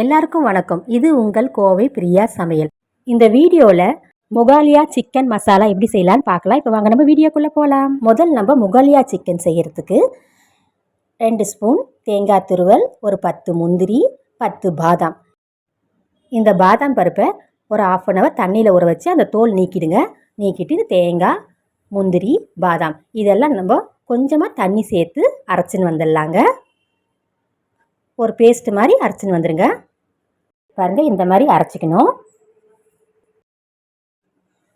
எல்லாருக்கும் வணக்கம். இது உங்கள் கோவை பிரியா சமையல். இந்த வீடியோவில் முகாலியா சிக்கன் மசாலா எப்படி செய்யலான்னு பார்க்கலாம். இப்போ வாங்க நம்ம வீடியோக்குள்ளே போகலாம் முதல் நம்ம முகாலியா சிக்கன் செய்கிறதுக்கு ரெண்டு ஸ்பூன் தேங்காய் துருவல் ஒரு பத்து முந்திரி பத்து பாதாம். இந்த பாதாம் பருப்பை ஒரு ஆஃப் அன் ஹவர் தண்ணியில் ஊற வச்சு அந்த தோல் நீக்கிடுங்க. நீக்கிட்டு இந்த தேங்காய் முந்திரி பாதாம் இதெல்லாம் நம்ம கொஞ்சமாக தண்ணி சேர்த்து அரைச்சின்னு வந்துடலாங்க. ஒரு பேஸ்ட் மாதிரி அரைச்சின்னு வந்துடுங்க பாருங்கள் இந்த மாதிரி அரைச்சிக்கணும்.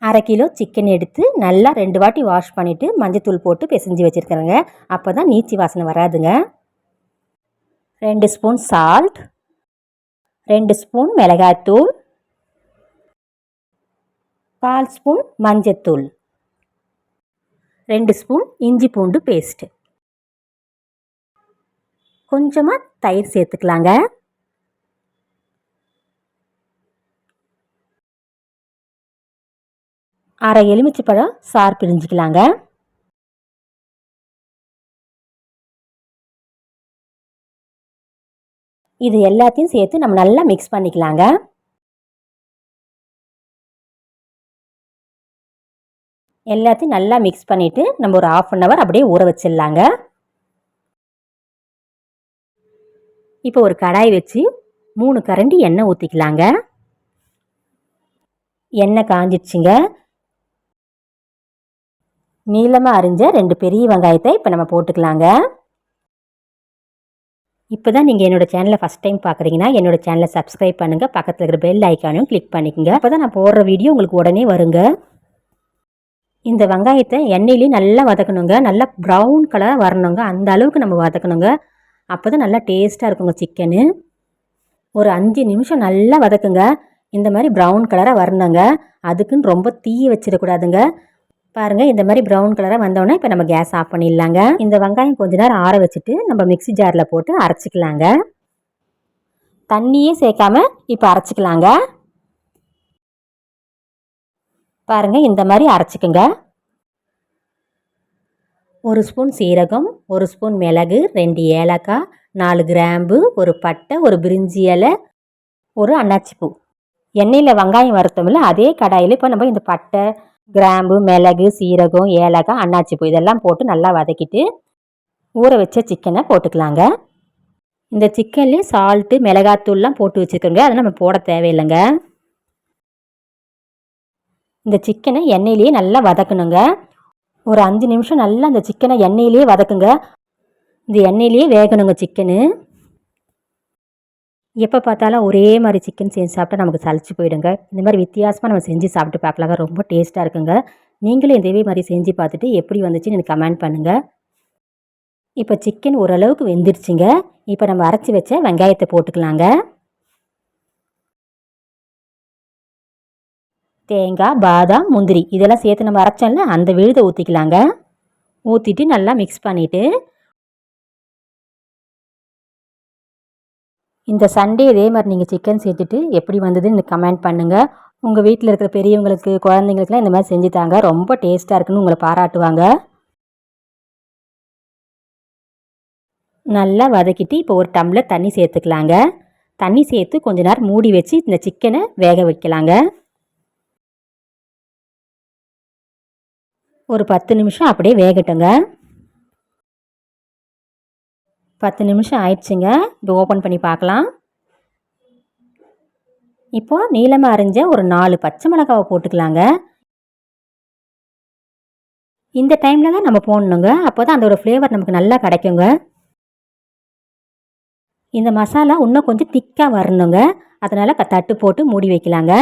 அரை கிலோ சிக்கன் எடுத்து நல்லா ரெண்டு வாட்டி வாஷ் பண்ணிவிட்டு மஞ்சத்தூள் போட்டு பிசைஞ்சு வச்சுருக்கிறேங்க. அப்போ தான் நீச்சி வாசனை வராதுங்க. ரெண்டு ஸ்பூன் சால்ட் ரெண்டு ஸ்பூன் மிளகாய்த்தூள் கால் ஸ்பூன் மஞ்சத்தூள் ரெண்டு ஸ்பூன் இஞ்சி பூண்டு பேஸ்ட்டு கொஞ்சமாக தயிர் சேர்த்துக்கலாங்க. அரை எலுமிச்சைப்பழம் சார் பிரிஞ்சுக்கலாங்க. இது எல்லாத்தையும் சேர்த்து நம்ம நல்லா மிக்ஸ் பண்ணிக்கலாங்க. எல்லாத்தையும் நல்லா மிக்ஸ் பண்ணிவிட்டு நம்ம ஒரு ஆஃப் அன் ஹவர் அப்படியே ஊற வச்சிடலாங்க. இப்போ ஒரு கடாய் வச்சு மூணு கரண்டி எண்ணெய் ஊற்றிக்கலாங்க எண்ணெய் காஞ்சிடுச்சுங்க. நீளமாக அரிஞ்ச ரெண்டு பெரிய வெங்காயத்தை இப்போ நம்ம போட்டுக்கலாங்க. இப்போ தான் நீங்கள் என்னோடய சேனலை ஃபஸ்ட் டைம் பார்க்குறீங்கன்னா என்னோடய சேனலை சப்ஸ்கிரைப் பண்ணுங்கள் பக்கத்தில் இருக்கிற பெல் ஐக்கானையும் கிளிக் பண்ணிக்கோங்க. அப்போ தான் நான் போடுற வீடியோ உங்களுக்கு உடனே வருங்க. இந்த வெங்காயத்தை எண்ணெயிலே நல்லா வதக்கணுங்க. நல்லா ப்ரௌன் கலராக வரணுங்க. அந்த அளவுக்கு நம்ம வதக்கணுங்க. அப்போ தான் நல்லா டேஸ்ட்டாக இருக்குங்க சிக்கனு ஒரு அஞ்சு நிமிஷம் நல்லா வதக்குங்க. இந்த மாதிரி ப்ரௌன் கலராக வரணுங்க. அதுக்குன்னு ரொம்ப தீய வச்சிடக்கூடாதுங்க. பாருங்கள் இந்த மாதிரி ப்ரௌன் கலராக வந்தோடனே இப்போ நம்ம கேஸ் ஆஃப் பண்ணிடலாங்க. இந்த வெங்காயம் கொஞ்ச நேரம் ஆற வச்சுட்டு நம்ம மிக்சி ஜாரில் போட்டு அரைச்சிக்கலாங்க. தண்ணியே சேர்க்காம இப்போ அரைச்சிக்கலாங்க. பாருங்கள் இந்த மாதிரி அரைச்சிக்கோங்க. ஒரு ஸ்பூன் சீரகம் ஒரு ஸ்பூன் மிளகு ரெண்டு ஏலக்காய் நாலு கிராம்பு ஒரு பட்டை ஒரு பிரிஞ்சி இலை ஒரு அன்னாச்சிப்பூ எண்ணெயில் வெங்காயம் வறுத்தோம்ல அதே கடாயில் இப்போ நம்ம இந்த பட்டை கிராம்பு மிளகு சீரகம் ஏலக்காய் அன்னாச்சிப்பூ இதெல்லாம் போட்டு நல்லா வதக்கிட்டு ஊற வச்ச சிக்கனை போட்டுக்கலாங்க. இந்த சிக்கன்லேயே சால்ட்டு மிளகாத்தூள்லாம் போட்டு வச்சுருக்கோங்க. அதை நம்ம போட தேவையில்லைங்க. இந்த சிக்கனை எண்ணெயிலேயே நல்லா வதக்கணுங்க. ஒரு அஞ்சு நிமிஷம் நல்லா அந்த சிக்கனை எண்ணெயிலேயே வதக்குங்க. இந்த எண்ணெயிலேயே வேகணுங்க சிக்கனு எப்போ பார்த்தாலும் ஒரே மாதிரி சிக்கன் செஞ்சு சாப்பிட்டா நமக்கு சளிச்சு போயிடுங்க. இந்த மாதிரி வித்தியாசமாக நம்ம செஞ்சு சாப்பிட்டு பார்க்கலாங்க. ரொம்ப டேஸ்ட்டாக இருக்குங்க. நீங்களும் இதே மாதிரி செஞ்சு பார்த்துட்டு எப்படி வந்துச்சுன்னு எனக்கு கமெண்ட் பண்ணுங்கள் இப்போ சிக்கன் ஓரளவுக்கு வெந்துருச்சுங்க. இப்போ நம்ம அரைச்சி வச்ச வெங்காயத்தை போட்டுக்கலாங்க. தேங்காய் பாதாம் முந்திரி இதெல்லாம் சேர்த்து நம்ம அரைச்சோம்ல அந்த விழுதை ஊற்றிக்கலாங்க ஊற்றிட்டு நல்லா மிக்ஸ் பண்ணிவிட்டு இந்த சண்டே இதே மாதிரி நீங்கள் சிக்கன் சேர்த்துட்டு எப்படி வந்ததுன்னு கமெண்ட் பண்ணுங்கள் உங்கள் வீட்டில் இருக்கிற பெரியவங்களுக்கு குழந்தைங்களுக்குலாம் இந்த மாதிரி செஞ்சு தாங்க. ரொம்ப டேஸ்ட்டாக இருக்குன்னு உங்களை பாராட்டுவாங்க. நல்லா வதக்கிட்டு இப்போ ஒரு டம்ளர் தண்ணி சேர்த்துக்கலாங்க. தண்ணி சேர்த்து கொஞ்ச நேரம் மூடி வச்சு இந்த சிக்கனை வேக வைக்கலாங்க. ஒரு பத்து நிமிஷம் அப்படியே வேகட்டுங்க. பத்து நிமிஷம் ஆயிடுச்சுங்க. இப்போ ஓப்பன் பண்ணி பார்க்கலாம். இப்போது நீளமாக அரிஞ்ச ஒரு நாலு பச்சை மிளகாவை போட்டுக்கலாங்க. இந்த டைமில் தான் நம்ம போடணுங்க. அப்போ தான் அதோடய ஃப்ளேவர் நமக்கு நல்லா கிடைக்குங்க. இந்த மசாலா இன்னும் கொஞ்சம் திக்காக வரணுங்க. அதனால் தட்டு போட்டு மூடி வைக்கலாங்க.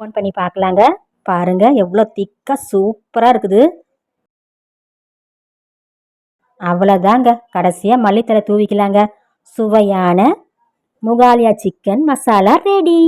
ஓன் பண்ணி பார்க்கலாங்க. பாருங்கள் எவ்வளோ திக்காக சூப்பராக இருக்குது. அவ்வளோதாங்க கடைசியாக மல்லித்தலை தூவிக்கலாங்க. சுவையான முகாலியா சிக்கன் மசாலா ரெடி